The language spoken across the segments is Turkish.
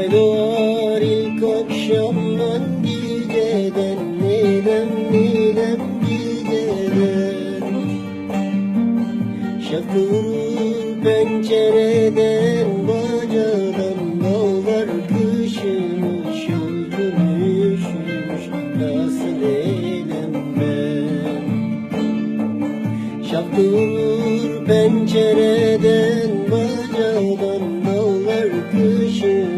Ne doğar ilk akşamdan geceden Nilem nilem geceden. Şakı vurur pencereden Bacadan dağlar kışmış Yorgun üşümüş Nasıl eylem ben. Şakı vurur pencereden Bacadan dağlar kışmış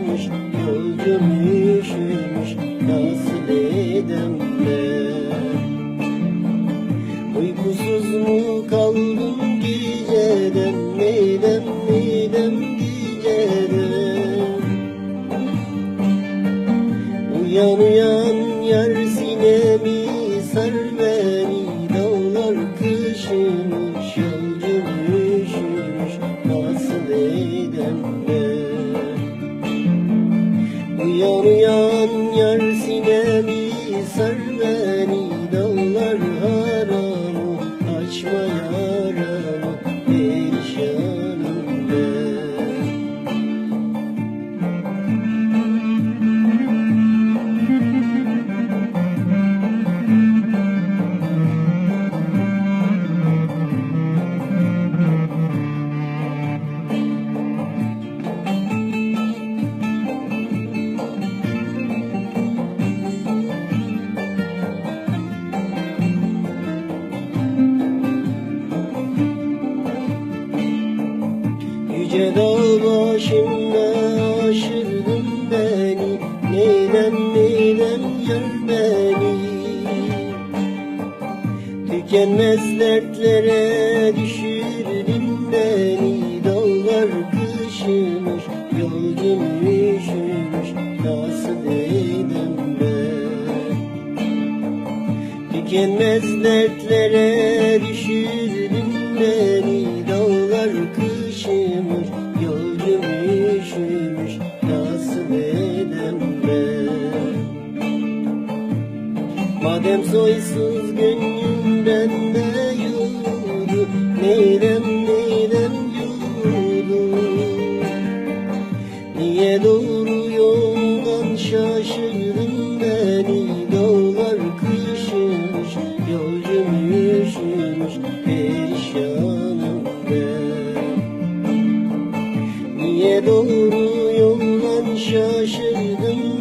yolcum üşümüş nasıl edem ben Uykusuz mu kaldım geceden Neydem neydem geceden? Uyan uyan yar sinemi sar beni Dağlar kışmış yar sinemi sar beni Yüce dağ başında aşırdın beni. Neylem neylem gör beni? Tükenmez dertlere düşürdün beni. Dağlar kışmış yolcum üşümüş Nasıl edem ben? Tükenmez dertlere düşürdün beni. Dağlar kışmış, yolcum üşümüş Nasıl edem ben Madem soysuz gönlümden de yurdu Neylem neylem Niye doğru yoldan şaşırdım?